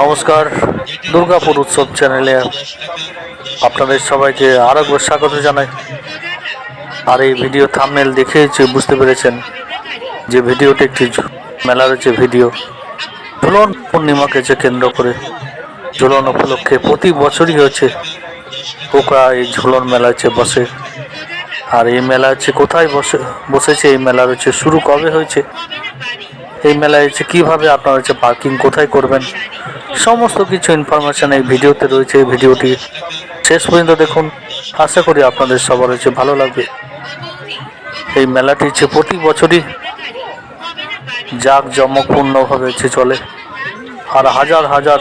নমস্কার, দুর্গাপুর উৎসব চ্যানেলে আপনাদের সবাইকে আরও একবার স্বাগত জানাই। আর এই ভিডিও থামনেল দেখেছি বুঝতে পেরেছেন যে ভিডিওটি একটি মেলার হচ্ছে ভিডিও। ঝুলন পূর্ণিমাকে যে কেন্দ্র করে ঝুলন উপলক্ষে প্রতি বছরই হচ্ছে পোকা এই ঝুলন মেলা হচ্ছে বসে। আর এই মেলা হচ্ছে কোথায় বসে বসেছে এই মেলার হচ্ছে শুরু কবে হয়েছে এই মেলায় হচ্ছে কীভাবে আপনারা হচ্ছে পার্কিং কোথায় করবেন, সমস্ত কিছু ইনফরমেশান এই ভিডিওতে রয়েছে। এই ভিডিওটি শেষ পর্যন্ত দেখুন। আশা করি আপনাদের সবার হচ্ছে ভালো লাগবে। এই মেলাটি হচ্ছে প্রতি বছরই জাক জমকপূর্ণভাবে হচ্ছে চলে। আর হাজার হাজার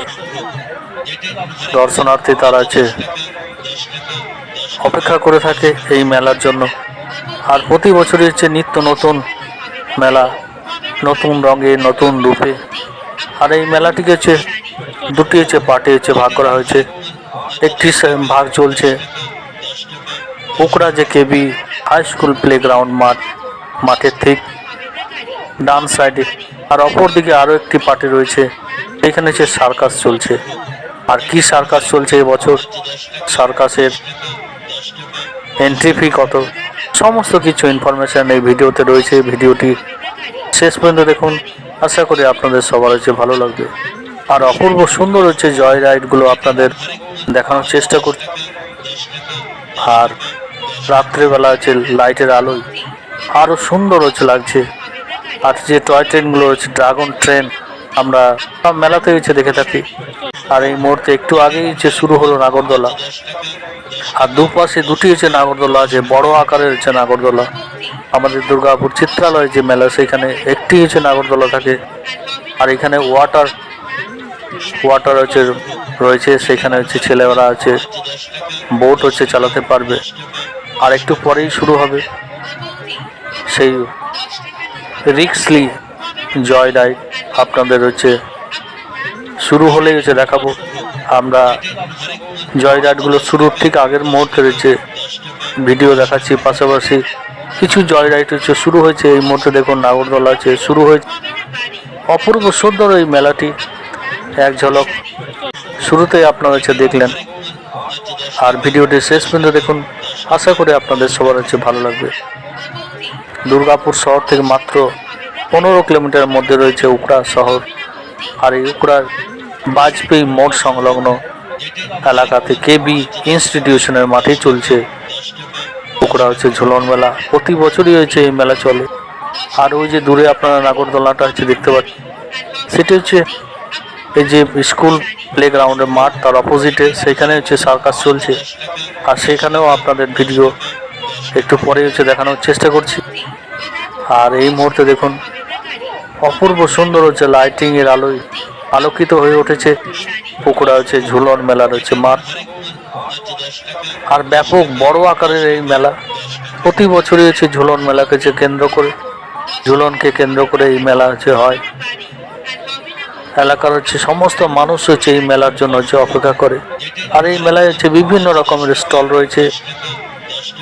দর্শনার্থী তারা আছে অপেক্ষা করে থাকে এই মেলার জন্য। আর প্রতি বছরই হচ্ছে নিত্য নতুন মেলা নতুন রঙে, নতুন রূপে। আর এই মেলাটিকে হচ্ছে দুটি হচ্ছে পার্টি হচ্ছে ভাগ করা হয়েছে। একটি ভাগ চলছে। উকড়া যে KB high school playground মাঠ, মাঠের ঠিক ডান সাইডে। আর অপর দিকে আরও একটি পার্টি রয়েছে, এখানে হচ্ছে সার্কাস চলছে। আর কি সার্কাস চলছে এবছর সার্কাসের এন্ট্রি ফি কত? সমস্ত কিছু ইনফরমেশন এই ভিডিওতে রয়েছে, ভিডিওটি শেষ পর্যন্ত দেখুন। আশা করি আপনাদের সবার হচ্ছে ভালো লাগবে। আর অপূর্ব সুন্দর হচ্ছে জয় রাইডগুলো আপনাদের দেখানোর চেষ্টা করছি আর রাত্রেবেলা হচ্ছে লাইটের আলোয় আরও সুন্দর হচ্ছে লাগছে। আর যে টয় ট্রেনগুলো হচ্ছে ড্রাগন ট্রেন আমরা সব মেলাতে হচ্ছে দেখে থাকি। আর এই মুহূর্তে একটু আগেই হচ্ছে শুরু হলো নাগরদোলা। আর দুপাশে দুটি হচ্ছে নাগরদোলা আছে, বড় আকারের হচ্ছে নাগরদোলা। আমাদের দুর্গাপুর চিত্রালয় যে মেলা, সেখানে একটি হচ্ছে নাগরদোলা থাকে আর এখানে ওয়াটার ওয়াটার হচ্ছে রয়েছে, সেখানে হচ্ছে ছেলেরা আছে বোট হচ্ছে চালাতে পারবে। আর একটু পরেই শুরু হবে সেই রিক্সলি জয় রাইড আপনাদের হচ্ছে শুরু হলেই হচ্ছে দেখাবো। আমরা জয় রাইডগুলো শুরুর ঠিক আগের মুহূর্তে রয়েছে ভিডিও দেখাচ্ছি, পাশাপাশি কিছু জয় রাইড হচ্ছে, শুরু হয়েছে এই মুহূর্তে দেখুন নাগরদোলা আছে শুরু হয়েছে অপূর্ব সুন্দর এই মেলাটি, এক ঝলক। শুরুতেই আপনারা হচ্ছে দেখলেন। আর ভিডিওটি শেষ পর্যন্ত দেখুন, আশা করি আপনাদের সবার হচ্ছে ভালো লাগবে। দুর্গাপুর শহর থেকে মাত্র পনেরো কিলোমিটার মধ্যে রয়েছে উকড়া শহর। আর এই উকড়ার বাজপেয়ী মোড় সংলগ্ন এলাকাতে কেবি ইনস্টিটিউশনের মাঠে চলছে উকড়া হচ্ছে ঝুলন মেলা। প্রতি বছরই হয়েছে এই মেলা চলে। আর ওই যে দূরে আপনারা নাগরদোলাটা হচ্ছে দেখতে পাচ্ছেন। সেটি হচ্ছে এই যে স্কুল প্লে গ্রাউন্ডের মাঠ, তার অপোজিটে সেখানে হচ্ছে সার্কাস চলছে। আর সেখানেও আপনাদের ভিডিও একটু পরে হচ্ছে দেখানোর চেষ্টা করছি। আর এই মুহূর্তে দেখুন, অপূর্ব সুন্দর হচ্ছে লাইটিংয়ের আলোয় আলোকিত হয়ে উঠেছে পুকুরা হচ্ছে ঝুলন মেলার হচ্ছে মাঠ। আর ব্যাপক বড় আকারের এই মেলা। প্রতি বছরই হচ্ছে ঝুলন মেলাকে যে কেন্দ্র করে, ঝুলনকে কেন্দ্র করে এই মেলা হচ্ছে হয়। এলাকার হচ্ছে সমস্ত মানুষ হচ্ছে এই মেলার জন্য হচ্ছে অপেক্ষা করে। আর এই মেলায় হচ্ছে বিভিন্ন রকমের স্টল রয়েছে।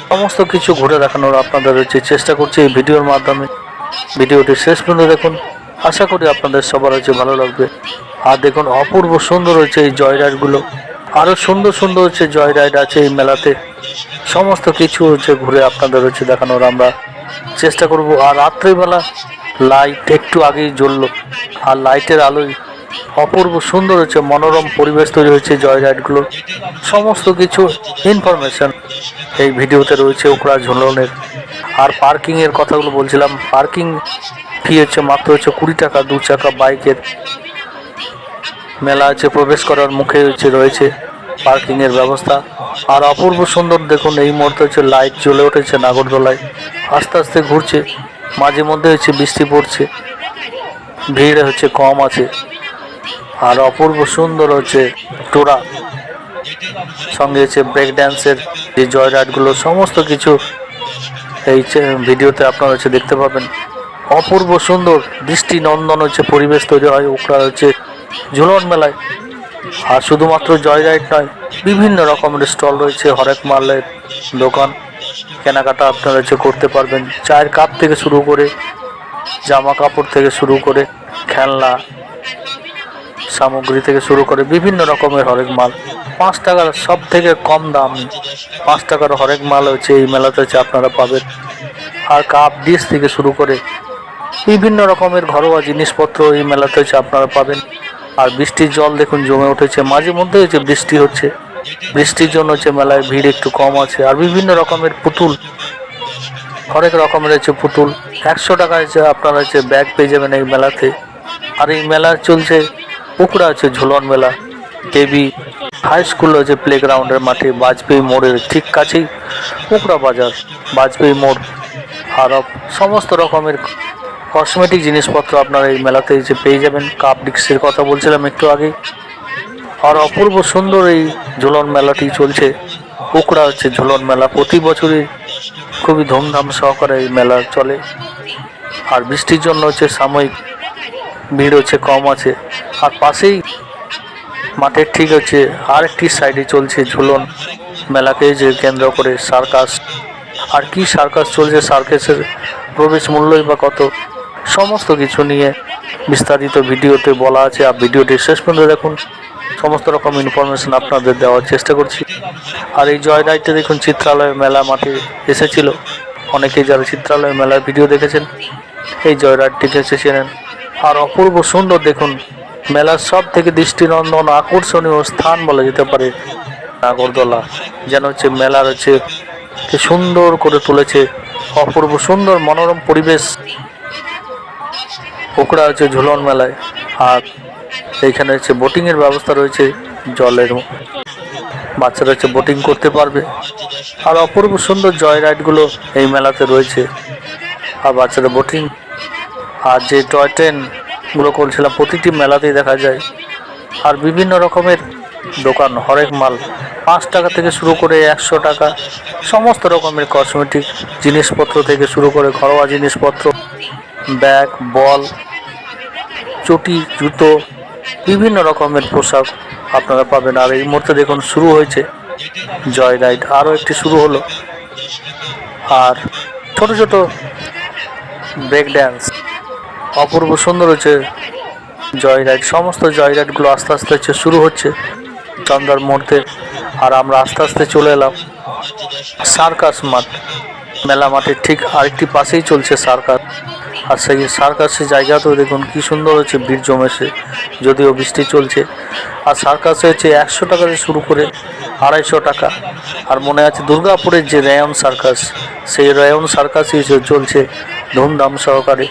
সমস্ত কিছু ঘুরে দেখানোর আপনাদের হচ্ছে চেষ্টা করছি এই ভিডিওর মাধ্যমে। ভিডিওটি শেষ পর্যন্ত দেখুন। আশা করি আপনাদের সবার হচ্ছে ভালো লাগবে। আর দেখুন, অপূর্ব সুন্দর হচ্ছে এই জয় রাইডগুলো আরও সুন্দর সুন্দর হচ্ছে জয় রাইড আছে এই মেলাতে। সমস্ত কিছু হচ্ছে ঘুরে আপনাদের হচ্ছে দেখানোর আমরা চেষ্টা করব। আর রাত্রিবেলা লাইট একটু আগেই জ্বললো। আর লাইটের আলোয় অপূর্ব সুন্দর হচ্ছে মনোরম পরিবেশ তৈরি হয়েছে জয় রাইডগুলো। সমস্ত কিছু ইনফরমেশন এই ভিডিওতে রয়েছে ওকরা ঝুলনের। আর পার্কিংয়ের কথাগুলো বলছিলাম। পার্কিং ফি হচ্ছে মাত্র হচ্ছে কুড়ি টাকা, দু চাকা বাইকের। মেলা আছে, প্রবেশ করার মুখে হচ্ছে রয়েছে পার্কিং এর ব্যবস্থা। আর অপূর্ব সুন্দর দেখুন, এই মুহূর্তে হচ্ছে লাইট জ্বলে উঠেছে নাগরদোলায়। আস্তে আস্তে ঘুরছে, মাঝে মধ্যে হচ্ছে বৃষ্টি পড়ছে, ভিড় হচ্ছে কম আছে। আর অপূর্ব সুন্দর হচ্ছে টোরা সঙ্গে হচ্ছে ব্রেক ড্যান্সের যে জয় রাইডগুলো সমস্ত কিছু এই ভিডিওতে আপনারা হচ্ছে দেখতে পাবেন। অপূর্ব সুন্দর দৃষ্টি নন্দন হচ্ছে পরিবেশ তৈরি হয় ওকরা হচ্ছে ঝুলন মেলায়। আর শুধুমাত্র জয় রাইড নয়, বিভিন্ন রকমের স্টল রয়েছে, হরেক মালের দোকান। কেনাকাটা আপনারা হচ্ছে করতে পারবেন, চায়ের কাপ থেকে শুরু করে জামা কাপড় থেকে শুরু করে খেলনা, সামগ্রী থেকে শুরু করে বিভিন্ন রকমের হরেক মাল। পাঁচ টাকার সব থেকে কম দাম, পাঁচ টাকার হরেক মাল হচ্ছে এই মেলাতে হচ্ছে আপনারা পাবেন। আর কাপ ডিশ থেকে শুরু করে বিভিন্ন রকমের ঘরোয়া জিনিসপত্র এই মেলাতে হচ্ছে আপনারা পাবেন। আর বৃষ্টির জল দেখুন জমে উঠেছে। মাঝে মধ্যে হচ্ছে বৃষ্টি হচ্ছে, বৃষ্টির জন্য হচ্ছে মেলায় ভিড় একটু কম আছে আর বিভিন্ন রকমের পুতুল অনেক রকমের হচ্ছে পুতুল। একশো টাকা হচ্ছে আপনারা হচ্ছে ব্যাগ পেয়ে যাবেন এই মেলাতে। আর এই মেলা চলছে পুকুরা আছে ঝুলন মেলা। দেবী হাই স্কুল হচ্ছে প্লেগ্রাউন্ডের মাঠে বাজপেয়ী মোড়ের ঠিক কাছেই পুকুরা বাজার, বাজপেয়ী মোড় আর সমস্ত রকমের কসমেটিক জিনিসপত্র আপনারা এই মেলাতে এসে পেয়ে যাবেন। কাপ ডিক্সের কথা বলছিলাম একটু আগে। আর অপূর্ব সুন্দর এই ঝুলন মেলাটি চলছে। পুকুরা হচ্ছে ঝুলন মেলা। প্রতি বছরই খুবই ধুমধাম সহকারে এই মেলা চলে। আর বৃষ্টির জন্য হচ্ছে সাময়িক ভিড় হচ্ছে, কম আছে। আর পাশেই মাঠের ঠিক হচ্ছে আরেকটি সাইডে চলছে ঝুলন মেলাকে যে কেন্দ্র করে সার্কাস। আর কি সার্কাস চলছে? সার্কাসের প্রবেশ মূল্যই বা কত? সমস্ত কিছু নিয়ে বিস্তারিত ভিডিওতে বলা আছে। আর ভিডিওটি শেষ পর্যন্ত দেখুন। সমস্ত রকম ইনফরমেশন আপনাদের দেওয়ার চেষ্টা করছি। আর এই জয় রাইটে দেখুন, চিত্রালয় মেলা মাঠে এসেছিল। অনেকেই যারা চিত্রালয় মেলার ভিডিও দেখেছেন, এই জয় রাইডটিকে এসেছিলেন আর অপূর্ব সুন্দর দেখুন, মেলার সব থেকে দৃষ্টিনন্দন, আকর্ষণীয় স্থান বলা যেতে পারে নাগরদোলা। যেন হচ্ছে মেলার হচ্ছে সুন্দর করে তুলেছে, অপূর্ব সুন্দর মনোরম পরিবেশ। ওকরা হচ্ছে ঝুলন মেলায়, আর এইখানে হচ্ছে বোটিংয়ের ব্যবস্থা রয়েছে জলের। বাচ্চারা হচ্ছে বোটিং করতে পারবে। আর অপূর্ব সুন্দর জয় রাইডগুলো এই মেলাতে রয়েছে। আর বাচ্চারা বোটিং, আর যে টয় ট্রেনগুলো করছিলাম, প্রতিটি মেলাতেই দেখা যায়। আর বিভিন্ন রকমের দোকান, হরেক মাল। পাঁচ টাকা থেকে শুরু করে একশো টাকা, সমস্ত রকমের কসমেটিক জিনিসপত্র থেকে শুরু করে ঘরোয়া জিনিসপত্র, ব্যাগ, বল চটি, জুতো, বিভিন্ন রকমের পোশাক আপনারা পাবেন। আর এই মুহূর্তে দেখুন, শুরু হয়েছে জয় রাইড। আরও একটি শুরু হলো। আর ছোট ছোট ব্রেক ড্যান্স অপূর্ব সুন্দর হচ্ছে জয় রাইড। সমস্ত জয় রাইডগুলো আস্তে আস্তে হচ্ছে, শুরু হচ্ছে চন্দ্রার মুহূর্তে। আর আমরা আস্তে আস্তে চলে এলাম সার্কাস মাঠ। মেলা মাঠের ঠিক আরেকটি পাশেই চলছে সার্কাস। আর সেই সার্কাসের জায়গাতেও দেখুন কি সুন্দর হচ্ছে ভিড় জমেছে, যদিও বৃষ্টি চলছে। আর সার্কাসে হচ্ছে একশো টাকা থেকে শুরু করে আড়াইশো টাকা। আর মনে আছে দুর্গাপুরের যে রেয়ন সার্কাস, সেই রেয়ন সার্কাসই চলছে ধুমধাম সহকারে।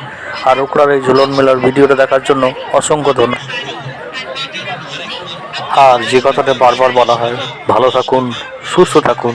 আর ওকরার এই ঝুলন মেলার ভিডিওটা দেখার জন্য অসংখ্য ধন্যবাদ। আর যে কথাটা বারবার বলা হয়, ভালো থাকুন, সুস্থ থাকুন।